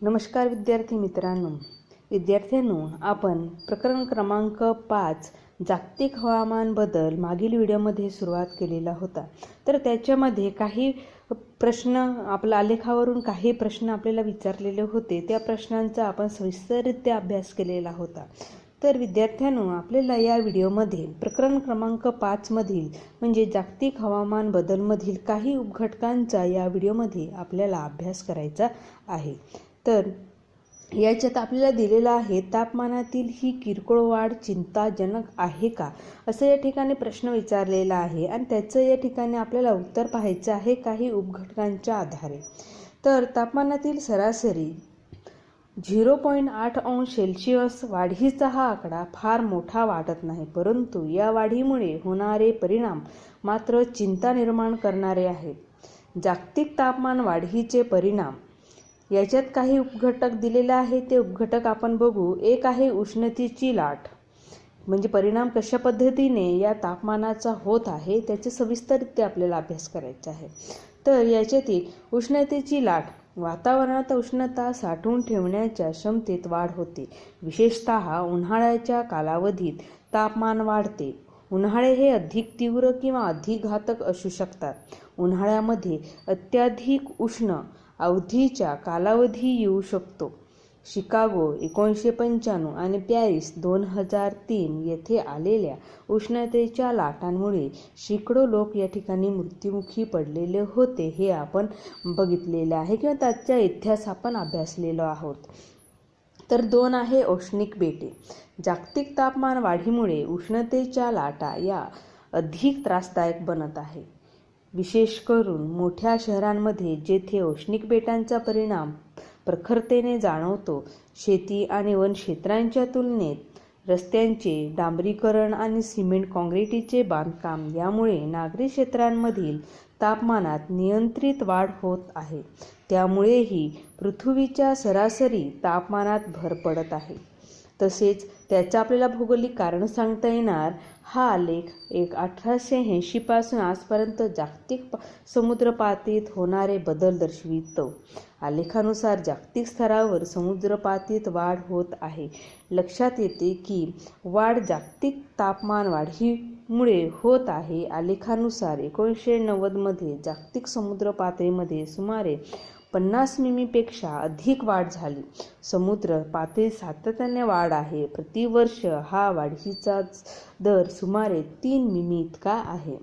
नमस्कार विद्यार्थी मित्रांनो. विद्यार्थ्यांनो आपण प्रकरण क्रमांक पाच जागतिक हवामान बदल मागील व्हिडिओमध्ये सुरुवात केलेला होता. तर त्याच्यामध्ये काही प्रश्न आपल्या आलेखावरून काही प्रश्न आपल्याला विचारलेले होते. त्या प्रश्नांचा आपण सविस्तररित्या अभ्यास केलेला होता. तर विद्यार्थ्यांनो आपल्याला या व्हिडिओमध्ये प्रकरण क्रमांक पाचमधील म्हणजे जागतिक हवामान बदलमधील काही उपघटकांचा या व्हिडिओमध्ये आपल्याला अभ्यास करायचा आहे. तर याच्यात आपल्याला दिलेलं आहे तापमानातील ही किरकोळ वाढ चिंताजनक आहे का? असं या ठिकाणी प्रश्न विचारलेला आहे आणि त्याचं या ठिकाणी आपल्याला उत्तर पाहायचं आहे काही उपघटकांच्या आधारे. तर तापमानातील सरासरी झिरो पॉईंट आठ अंश सेल्शियस वाढीचा हा आकडा फार मोठा वाटत नाही परंतु या वाढीमुळे होणारे परिणाम मात्र चिंता निर्माण करणारे आहेत. जागतिक तापमान वाढीचे परिणाम याच्यात काही उपघटक दिलेले आहे ते उपघटक आपण बघू. एक आहे उष्णतेची लाट. म्हणजे परिणाम कशा पद्धतीने या तापमानाचा होत आहे त्याचे सविस्तररित्या आपल्याला अभ्यास करायचा आहे. तर याच्यातील उष्णतेची लाट वातावरणात उष्णता साठवून ठेवण्याच्या क्षमतेत वाढ होते. विशेषत उन्हाळ्याच्या कालावधीत तापमान वाढते. उन्हाळे हे अधिक तीव्र किंवा अधिक घातक असू शकतात. उन्हाळ्यामध्ये अत्याधिक उष्ण अवधीच्या कालावधी येऊ शकतो. शिकागो एकोणीसशे पंच्याण्णव आणि पॅरिस दोन हजार तीन येथे आलेल्या उष्णतेच्या लाटांमुळे शेकडो लोक या ठिकाणी मृत्युमुखी पडलेले होते हे आपण बघितलेले आहे किंवा त्याचा इतिहास आपण अभ्यासलेलो आहोत. तर दोन आहे औष्णिक बेटे. जागतिक तापमान वाढीमुळे उष्णतेच्या लाटा या अधिक त्रासदायक बनत आहे. विशेष करून मोठ्या शहरांमध्ये जेथे औष्णिक बेटांचा परिणाम प्रखरतेने जाणवतो शेती आणि वनक्षेत्रांच्या तुलनेत रस्त्यांचे डांबरीकरण आणि सिमेंट काँक्रिटीचे बांधकाम यामुळे नागरी क्षेत्रांमधील तापमानात नियंत्रित वाढ होत आहे. त्यामुळेही पृथ्वीच्या सरासरी तापमानात भर पडत आहे. तसेच त्याचं आपल्याला भौगोलिक कारण सांगता येणार. हा आलेख एक अठराशे ऐंशीपासून आजपर्यंत जागतिक समुद्रपातीत होणारे बदल दर्शवितो. आलेखानुसार जागतिक स्तरावर समुद्रपातीत वाढ होत आहे. लक्षात येते की वाढ जागतिक तापमान वाढीमुळे होत आहे. आलेखानुसार एकोणीसशे नव्वदमध्ये जागतिक समुद्र पातळीमध्ये सुमारे पन्नास मिमीपेक्षा अधिक वाढ झाली. समुद्र पातळी सातत्याने वाढ आहे. प्रतिवर्ष हा वाढीचा दर सुमारे तीन मिमी इतका आहे.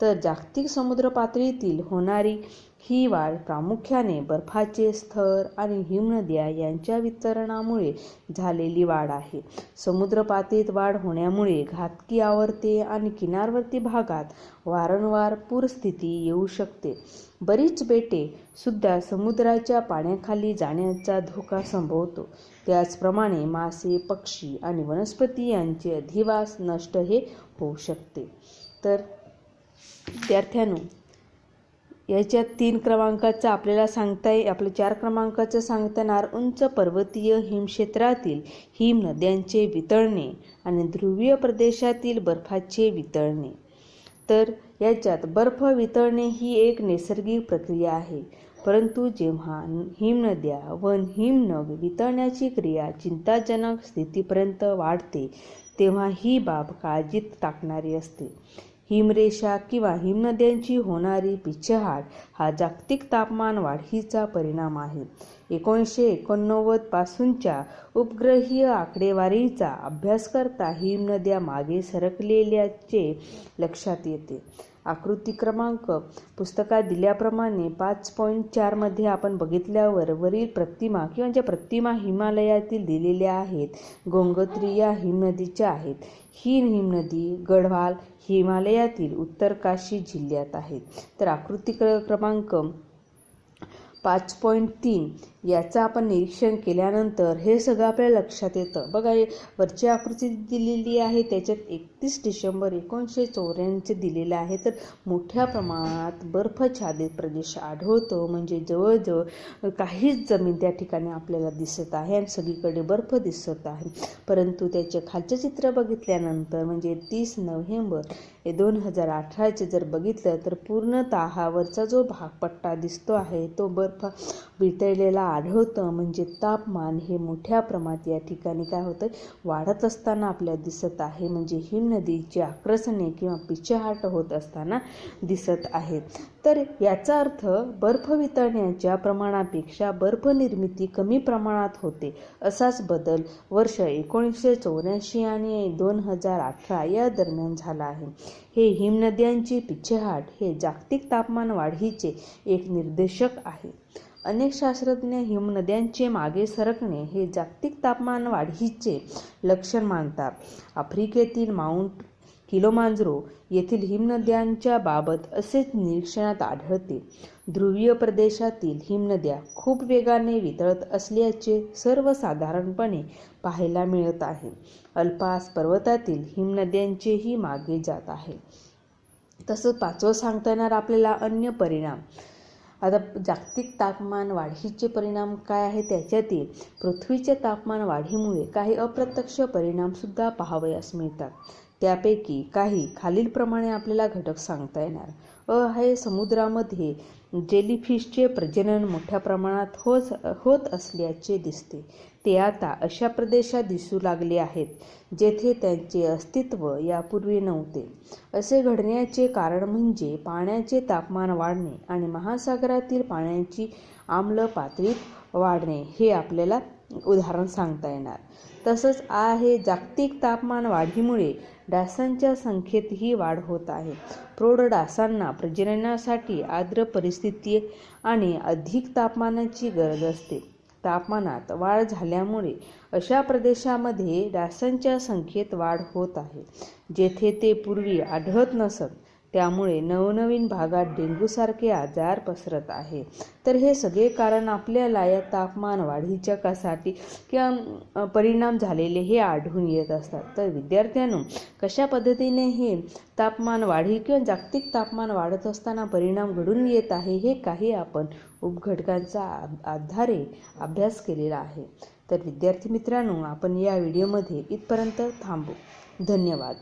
तर जागतिक समुद्र पातळीतील होणारी ही वाढ प्रामुख्याने बर्फाचे स्तर आणि हिमनद्या यांच्या वितरणामुळे झालेली वाढ आहे. समुद्रपातळीत वाढ होण्यामुळे घातकी आवर्ते आणि किनारवर्ती भागात वारंवार पूरस्थिती येऊ शकते. बरीच बेटे सुद्धा समुद्राच्या पाण्याखाली जाण्याचा धोका संभवतो. त्याचप्रमाणे मासे पक्षी आणि वनस्पती यांचे अधिवास नष्ट हे होऊ शकते. तर विद्यार्थ्यांनो याच्यात तीन क्रमांकाचं आपल्याला सांगता ये आपलं चार क्रमांकाचं सांगतानार उंच पर्वतीय हिमक्षेत्रातील हिम नद्यांचे वितळणे आणि ध्रुवीय प्रदेशातील बर्फाचे वितळणे. तर याच्यात बर्फ वितळणे ही एक नैसर्गिक प्रक्रिया आहे. परंतु जेव्हा हिमनद्या व हिमनग वितळण्याची क्रिया चिंताजनक स्थितीपर्यंत वाढते तेव्हा ही बाब काळजीत टाकणारी असते. हिमरेषा किंवा हिमनद्यांची होणारी पिछेहाट हा जागतिक तापमान वाढीचा परिणाम आहे. एकोणीसशे एकोणनव्वद पासूनच्या उपग्रहीय आकडेवारीचा अभ्यास करता हिमनद्या मागे सरकलेल्याचे लक्षात येते. आकृती क्रमांक पुस्तकात दिल्याप्रमाणे पाच पॉईंट चारमध्ये आपण बघितल्यावर वरील प्रतिमा किंवा ज्या प्रतिमा हिमालयातील दिलेल्या आहेत गोंगत्री या हिमनदीच्या आहेत. ही हिमनदी गढवाल हिमालयातील उत्तरकाशी जिल्ह्यात आहेत तर आकृती क्रमांक पाच पॉईंट तीन याचं आपण निरीक्षण केल्यानंतर हे सगळं आपल्या लक्षात येतं. बघा वरची आकृती दिलेली आहे त्याच्यात एकतीस डिसेंबर एकोणीसशे चौऱ्याऐंशी दिलेलं आहे. तर मोठ्या प्रमाणात बर्फछादित प्रदेश आढळतो. म्हणजे जवळजवळ काहीच जमीन त्या ठिकाणी आपल्याला दिसत आहे आणि सगळीकडे बर्फ दिसत आहे. परंतु त्याचे खालचे चित्र बघितल्यानंतर म्हणजे तीस नोव्हेंबर हे दोन हजार अठराचे जर बघितलं तर पूर्णतः वरचा जो भाग पट्टा दिसतो आहे तो बर बर्फ वितळलेला आढळतं. म्हणजे तापमान हे मोठ्या प्रमाणात या ठिकाणी काय होतं? वाढत असताना आपल्याला दिसत आहे. म्हणजे हिमनदीची आक्रसणे किंवा पिछेहाट होत असताना दिसत आहेत तर याचा अर्थ बर्फ वितळण्याच्या प्रमाणापेक्षा बर्फ निर्मिती कमी प्रमाणात होते. असाच बदल वर्ष एकोणीसशे चौऱ्याऐंशी आणि दोन हजार अठरा या दरम्यान झाला आहे. हे हिमनद्यांची पिछेहाट हे जागतिक तापमान वाढीचे एक निर्देशक आहे. अनेक शास्त्रज्ञ हिमनद्यांचे मागे सरकणे हे जागतिक तापमान वाढीचे लक्षण मानतात. आफ्रिकेतील माउंट किलोमांजरो येथील हिमनद्यांच्या बाबत असेच निरीक्षणात आढळते. ध्रुवीय प्रदेशातील हिमनद्या खूप वेगाने वितळत असल्याचे सर्वसाधारणपणे पाहायला मिळत आहे. अल्पास पर्वतातील हिमनद्यांचेही मागे जात आहे. तसंच पाचवं सांगता येणार आपल्याला अन्य परिणाम. आता जागतिक तापमान वाढीचे परिणाम काय आहे त्याच्यातील? पृथ्वीच्या तापमान वाढीमुळे काही अप्रत्यक्ष परिणामसुद्धा पाहावयास मिळतात. त्यापैकी काही खालीलप्रमाणे आपल्याला घटक सांगता येणार. अ आहे समुद्रामध्ये जेलीफिशचे प्रजनन मोठ्या प्रमाणात होत होत असल्याचे दिसते. ते आता अशा प्रदेशात दिसू लागले आहेत जेथे त्यांचे अस्तित्व यापूर्वी नव्हते. असे घडण्याचे कारण म्हणजे पाण्याचे तापमान वाढणे आणि महासागरातील पाण्याची आम्ल पातळीत वाढणे हे आपल्याला उदाहरण सांगता येणार. तसंच आहे जागतिक तापमान वाढीमुळे डासांच्या संख्येतही वाढ होत आहे. प्रौढ डासांना प्रजननासाठी आर्द्र परिस्थिती आणि अधिक तापमानाची गरज असते. तापमानात वाढ झाल्यामुळे अशा प्रदेशामध्ये डासांच्या संख्येत वाढ होत आहे जेथे ते पूर्वी आढळत नसत. त्यामुळे नवनवीन भागात डेंग्यूसारखे आजार पसरत आहे तर हे सगळे कारण आपल्याला या तापमान वाढीच्या कासाठी किंवा परिणाम झालेले हे आढळून येत असतात. तर विद्यार्थ्यांनो कशा पद्धतीने हे तापमान वाढी किंवा जागतिक तापमान वाढत असताना परिणाम घडून येत आहे हे काही आपण उपघटकांचा आधारे अभ्यास केलेला आहे. तर विद्यार्थी मित्रांनो आपण या व्हिडिओमध्ये इथपर्यंत थांबू. धन्यवाद.